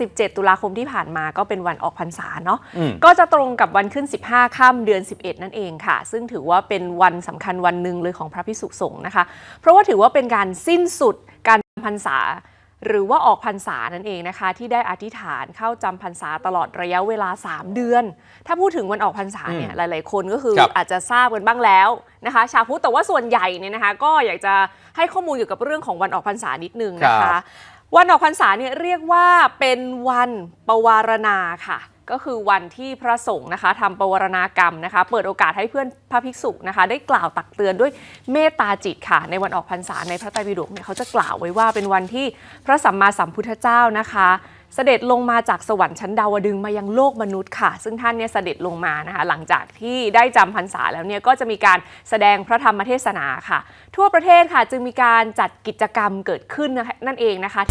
17 ตุลาคมที่ผ่านมาก็เป็นวันออกพรรษาเนาะอืมก็จะตรงกับวันขึ้น 15 ค่ำเดือน 11 นั่นเองค่ะ ซึ่งถือว่าเป็นวันสำคัญวันหนึ่งเลยของพระพิสุสงฆ์นะคะ เพราะว่าถือว่าเป็นการสิ้นสุดการจำพรรษา หรือว่าออกพรรษานั่นเองนะคะ ที่ได้อธิษฐานเข้าจำพรรษาตลอดระยะเวลา 3 เดือน ถ้าพูดถึงวันออกพรรษาเนี่ยหลาย ๆ คนก็คือครับอาจจะทราบกันบ้างแล้วนะคะ ชาวพุทธแต่ว่าส่วนใหญ่เนี่ยนะคะ ก็อยากจะให้ข้อมูลเกี่ยวกับเรื่องของวันออกพรรษานิดนึงนะครัคะบ วันออกพรรษาเนี่ยเรียกว่าเป็นวันปวารณาค่ะ ก็คือวันที่พระสงฆ์นะคะทำปวารณากรรมนะคะ เปิดโอกาสให้เพื่อนพระภิกษุนะคะ ได้กล่าวตักเตือนด้วยเมตตาจิตค่ะ ในวันออกพรรษาในพระไตรปิฎกเนี่ยเขาจะกล่าวไว้ว่าเป็นวันที่พระสัมมาสัมพุทธเจ้านะคะ เสด็จลงมาจากสวรรค์ชั้นดาวดึงมายังโลกมนุษย์ค่ะ ซึ่งท่านเนี่ยเสด็จลงมานะคะ หลังจากที่ได้จำพรรษาแล้วเนี่ยก็จะมีการแสดงพระธรรมเทศนาค่ะ ทั่วประเทศค่ะจึงมีการจัดกิจกรรมเกิดขึ้นนั่นเองนะคะ